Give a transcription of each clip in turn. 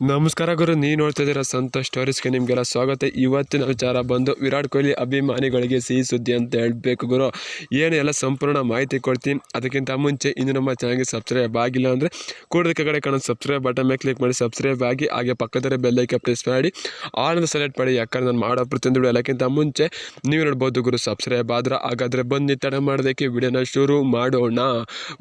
ನಮಸ್ಕಾರ ಗುರು ನೀವು ನೋಡ್ತಾ ಇದ್ದೀರಾ ಸಂತೋಷ್ ಸ್ಟೋರೀಸ್ಗೆ ನಿಮಗೆಲ್ಲ ಸ್ವಾಗತ. ಇವತ್ತಿನ ವಿಚಾರ ಬಂದು ವಿರಾಟ್ ಕೊಹ್ಲಿ ಅಭಿಮಾನಿಗಳಿಗೆ ಸಿಹಿ ಸುದ್ದಿ ಅಂತ ಹೇಳಬೇಕು ಗುರು. ಏನು ಎಲ್ಲ ಸಂಪೂರ್ಣ ಮಾಹಿತಿ ಕೊಡ್ತೀನಿ. ಅದಕ್ಕಿಂತ ಮುಂಚೆ ಇನ್ನು ನಮ್ಮ ಚಾನಲ್ಗೆ ಸಬ್ಸ್ಕ್ರೈಬ್ ಆಗಿಲ್ಲ ಅಂದರೆ ಕೂಡದ ಕಡೆ ಕಾಣೋ ಸಬ್ಸ್ಕ್ರೈಬ್ ಬಟನ್ ಮೇಲೆ ಕ್ಲಿಕ್ ಮಾಡಿ ಸಬ್ಸ್ಕ್ರೈಬ್ ಆಗಿ, ಹಾಗೆ ಪಕ್ಕದಲ್ಲಿ ಬೆಲ್ಲೈಕೆ ಪ್ರೆಸ್ ಮಾಡಿ ಆಲ್ ಸೆಲೆಕ್ಟ್ ಮಾಡಿ. ಯಾಕಂದ್ರೆ ನಾನು ಮಾಡೋ ಪ್ರತಿಯೊಂದು ವಿಡಿಯೋ ಎಲ್ಲಕ್ಕಿಂತ ಮುಂಚೆ ನೀವು ನೋಡ್ಬೋದು ಗುರು ಸಬ್ಸ್ಕ್ರೈಬ್ ಆದ್ರೆ ಹಾಗಾದರೆ ಬನ್ನಿ, ತಡ ಮಾಡೋದಕ್ಕೆ ವಿಡಿಯೋನ ಶುರು ಮಾಡೋಣ.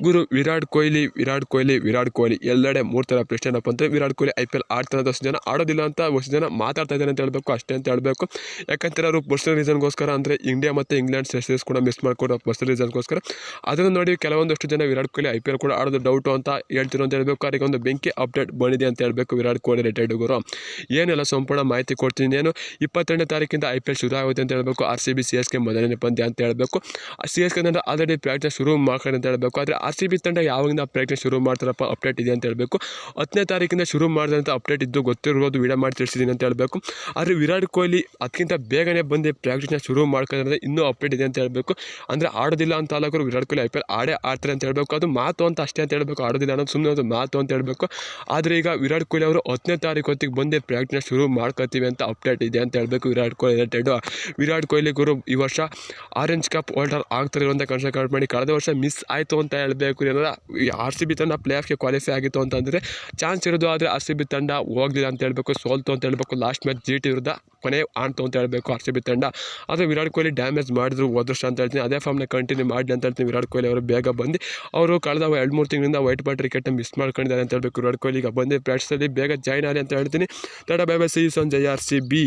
ಗುರು, ವಿರಾಟ್ ಕೊಹ್ಲಿ ವಿರಾಟ್ ಕೊಹ್ಲಿ ವಿರಾಟ್ ಕೊಹ್ಲಿ ಎಲ್ಲೆಡೆ ಮೂರು ಥರ ಪ್ರಶ್ನೆ ಏನಪ್ಪ ಅಂದರೆ Virat Kohli I P L ಆಡ್ತಾನೆ ಅಂತ ಅಷ್ಟು ಜನ ಆಡೋದಿಲ್ಲ ಅಂತ ಅಷ್ಟು ಜನ ಮಾತಾಡ್ತಾ ಇದ್ದಾರೆ ಅಂತ ಹೇಳಬೇಕು, ಅಷ್ಟೇ ಅಂತ ಹೇಳಬೇಕು. ಯಾಕಂತಾರೆ ಅವರು ಪರ್ಸನಲ್ ರೀಸನ್ಗೋಸ್ಕರ ಅಂದರೆ ಇಂಡಿಯಾ ಮತ್ತು ಇಂಗ್ಲೆಂಡ್ ಸೆಸ್ಟೇಸ್ ಕೂಡ ಮಿಸ್ ಮಾಡ್ಕೊಂಡು ಪರ್ಸನಲ್ ರೀಸನ್ಗೋಸ್ಕರ ಅದನ್ನು ನೋಡಿ ಕೆಲವೊಂದಷ್ಟು ಜನ Virat Kohli I P L ಕೂಡ ಆಡೋದು ಡೌಟು ಅಂತ ಹೇಳ್ತಿರೋ ಅಂತ ಹೇಳಬೇಕು. ಅವರಿಗೆ ಒಂದು ಬೆಂಕಿ ಅಪ್ಡೇಟ್ ಬಂದಿದೆ ಅಂತ ಹೇಳಬೇಕು ವಿರಾಟ್ ಕೊಹ್ಲಿ ರಿಟೈರ್ಡ್ ಗುರು ಏನೆಲ್ಲ ಸಂಪೂರ್ಣ ಮಾಹಿತಿ ಕೊಡ್ತೀನಿ ಏನು ಇಪ್ಪತ್ತೆರಡನೇ ತಾರೀಕಿಂದ ಐ ಪಿ ಎಲ್ ಶುರು ಆಗುತ್ತೆ ಅಂತ ಹೇಳಬೇಕು. R C B C S K ಮೊದಲನೇ ಪಂದ್ಯ ಅಂತ ಹೇಳಬೇಕು. ಸಿ ಎಸ್ ಕೆ ತಂಡ ಆಲ್ರೆಡಿ ಪ್ರಾಕ್ಟೀಸ್ ಶುರು ಮಾಡ್ಕೊಂಡು ಅಂತ ಹೇಳಬೇಕು. ಆದರೆ ಆರ್ ಸಿ ಬಿ ತಂಡ ಯಾವಾಗಿಂದ ಪ್ರಾಕ್ಟೀಸ್ ಶುರು ಮಾಡ್ತಾರಪ್ಪ ಅಪ್ಡೇಟ್ ಇದೆ ಅಂತ ಹೇಳಬೇಕು. ಹತ್ತನೇ ತಾರೀಕಿಂದ ಶುರು ಮಾಡಿದಂಥ ಅಪ್ಡೇಟ್ ಇದ್ದು ಗೊತ್ತಿರ್ಬೋದು ವೀಡಿಯೋ ಮಾಡಿ ತಿಳಿಸಿದ್ದೀನಿ ಅಂತ ಹೇಳಬೇಕು. ಆದರೆ ವಿರಾಟ್ ಕೊಹ್ಲಿ ಅದಕ್ಕಿಂತ ಬೇಗನೆ ಬಂದು ಪ್ರಾಕ್ಟೀಸ್ನ ಶುರು ಮಾಡ್ಕೊಂಡ್ರೆ ಇನ್ನೂ ಅಪ್ಡೇಟ್ ಇದೆ ಅಂತ ಹೇಳಬೇಕು. ಅಂದರೆ ಆಡೋದಿಲ್ಲ ಅಂತ ಅಲ್ಲವರು Virat Kohli I P L ಆಡೇ ಆಡ್ತಾರೆ ಅಂತ ಹೇಳಬೇಕು. ಅದು ಮಾತು ಅಂತ ಅಷ್ಟೇ ಅಂತ ಹೇಳಬೇಕು. ಆಡೋದಿಲ್ಲ ಅನ್ನೋದು ಸುಮ್ಮನೆ ಒಂದು ಮಾತು ಅಂತ ಹೇಳಬೇಕು. ಆದರೆ ಈಗ ವಿರಾಟ್ ಕೊಹ್ಲಿ ಅವರು ಹತ್ತನೇ ತಾರೀಕು ಹೊತ್ತಿಗೆ ಬಂದೇ ಪ್ರಾಕ್ಟೀಸ್ನ ಶುರು ಮಾಡ್ಕೊತೀವಿ ಅಂತ ಅಪ್ಡೇಟ್ ಇದೆ ಅಂತ ಹೇಳಬೇಕು ವಿರಾಟ್ ಕೊಹ್ಲಿ ರಿಲೇಟೆಡ್ ವಿರಾಟ್ ಕೊಹ್ಲಿ ಗುರು ಈ ವರ್ಷ ಆರೆಂಜ್ ಕಪ್ ಹೋಲ್ಡರ್ ಆಗ್ತಾರೆ ಅಂತ ಕಾರ್ಡ್ ಮಾಡಿ ಕಳೆದ ವರ್ಷ ಮಿಸ್ ಆಯಿತು ಅಂತ ಹೇಳಬೇಕು ಏನಾರ ಆರ್ ಸಿ ಬಿ ತಂಡ ಪ್ಲೇ ಆಫ್ಗೆ ಕ್ವಾಲಿಫೈ ಆಗಿತ್ತು ಅಂತಂದರೆ ಚಾನ್ಸ್ ಇರೋದು ಆದರೆ ಆರ್ ಸಿ ಬಿ ತಂಡ ಹೋಗಲಿಲ್ಲ ಅಂತ ಹೇಳಬೇಕು, ಸೋಲ್ತು ಅಂತ ಹೇಳಬೇಕು ಲಾಸ್ಟ್ ಮ್ಯಾಚ್ ಜಿ ಟಿ ವಿರುದ್ಧ ಕೊನೆ ಆಣ್ತು ಅಂತ ಹೇಳಬೇಕು ಆರ್ ಸಿ ಬಿ ತಂಡ. ಆದರೆ ವಿರಾಟ್ ಕೊಹ್ಲಿ ಡ್ಯಾಮೇಜ್ ಮಾಡಿದ್ರು ಅದೃಷ್ಟ ಅಂತ ಹೇಳ್ತೀನಿ. ಅದೇ ಫಾರ್ಮ್ನ ಕಂಟಿನ್ಯೂ ಮಾಡಲಿ ಅಂತ ಹೇಳ್ತೀನಿ. ವಿರಾಟ್ ಕೊಹ್ಲಿ ಅವರು ಬೇಗ ಬಂದು, ಅವರು ಕಳೆದ ಎರಡು ಮೂರು ತಿಂಗಳಿಂದ ವೈಟ್ ಬಾಲ್ ಕ್ರಿಕೆಟ್ ಮಿಸ್ ಮಾಡ್ಕೊಂಡಿದ್ದಾರೆ ಅಂತ ಹೇಳಬೇಕು. ವಿರಾಟ್ ಕೊಹ್ಲಿ ಈಗ ಬಂದು ಪ್ರಾಕ್ಟೀಸಲ್ಲಿ ಬೇಗ ಜಾಯ್ನ್ ಆಗಲಿ ಅಂತ ಹೇಳ್ತೀನಿ. Tata bye bye C Sanjay R C B